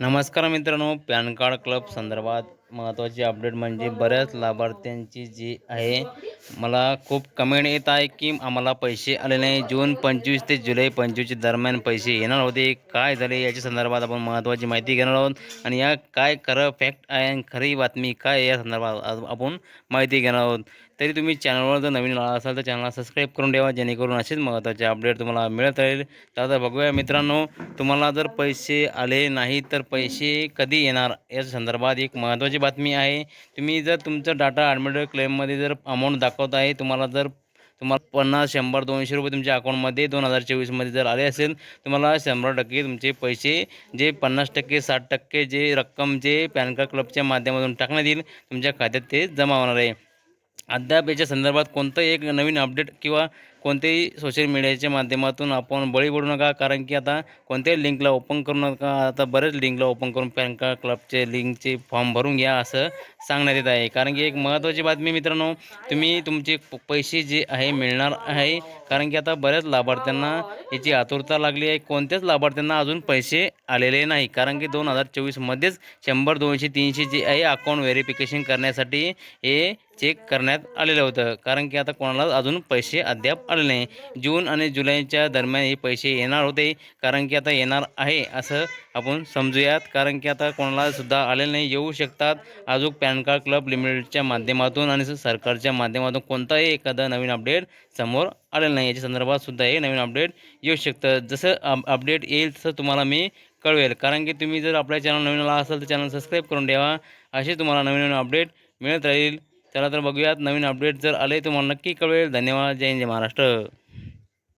नमस्कार मित्रांनो pan card club संदर्भात महत्त्वाची अपडेट म्हणजे बऱ्याच लाभार्थ्यांची जी आहे मला खूप कमेंट येत आहे की आम्हाला पैसे आले नाही. जून पंचवीस ते जुलै पंचवीसच्या दरम्यान पैसे येणार होते. काय झाले याच्या संदर्भात आपण महत्त्वाची माहिती घेणार आहोत. आणि या काय खरं फॅक्ट आहे आणि खरी बातमी काय या संदर्भात आपण माहिती घेणार आहोत. तरी तुम्ही चॅनलवर जर नवीन आला असाल तर चॅनलला सबस्क्राईब करून ठेवा जेणेकरून असेच महत्त्वाचे अपडेट तुम्हाला मिळत राहील. तर बघूया मित्रांनो तुम्हाला जर पैसे आले नाही तर पैसे कधी येणार? या संदर्भात एक महत्त्वाची बातमी आहे. तुम्ही जर तुमचं डाटा ॲडमिटर क्लेममध्ये जर अमाऊंट दाखवत आहे तुम्हाला जर तुम्हाला पन्नास शंभर दोनशे रुपये तुमच्या अकाउंटमध्ये दोन हजार चोवीसमध्ये जर आले असेल तुम्हाला शंभर टक्के तुमचे पैसे जे पन्नास टक्के साठ टक्के जे रक्कम जे पॅन कार्ड क्लबच्या माध्यमातून टाकण्यात येईल तुमच्या खात्यात ते जमा होणार आहे. अद्याप याच्या संदर्भात कोणतं एक नवीन अपडेट किंवा कोणतेही सोशल मीडियाच्या माध्यमातून आपण बळी पडू नका. कारण की आता कोणत्याही लिंकला ओपन करू नका. आता बरेच लिंकला ओपन करून पॅन कार्ड क्लबचे लिंकचे फॉर्म भरून घ्या असं सांगण्यात येत आहे. कारण की एक महत्त्वाची बातमी मित्रांनो तुम्ही तुमचे पैसे जे आहे मिळणार आहे कारण की आता बऱ्याच लाभार्थ्यांना याची आतुरता लागली आहे. कोणत्याच लाभार्थ्यांना अजून पैसे आलेले नाही. कारण की दोन हजार चोवीसमध्येच शंभर दोनशे तीनशे जे आहे अकाउंट व्हेरिफिकेशन करण्यासाठी हे चेक करण्यात आलेलं होतं. कारण की आता कोणालाच अजून पैसे अद्याप आले नाही. जून आणि जुलैच्या दरम्यान हे पैसे येणार होते. कारण की आता येणार आहे असं आपण समजूयात. कारण की आता कोणाला सुद्धा नाही येऊ शकतात. अजून पॅन कार्ड क्लब लिमिटेडच्या माध्यमातून आणि सरकारच्या माध्यमातून कोणताही एखादा नवीन अपडेट समोर आलेलं नाही. याच्या संदर्भात सुद्धा हे नवीन अपडेट येऊ शकतं. जसं अप अपडेट येईल तसं तुम्हाला मी कळवेल. कारण की तुम्ही जर आपल्या चॅनल नवीन आला असाल तर चॅनल सबस्क्राईब करून ठेवा. असे तुम्हाला नवीन नवीन अपडेट मिळत राहील. चला तर बघूयात. नवीन अपडेट जर आले तुम्हाला नक्की कळवेल. धन्यवाद. जय हिंद. जय महाराष्ट्र.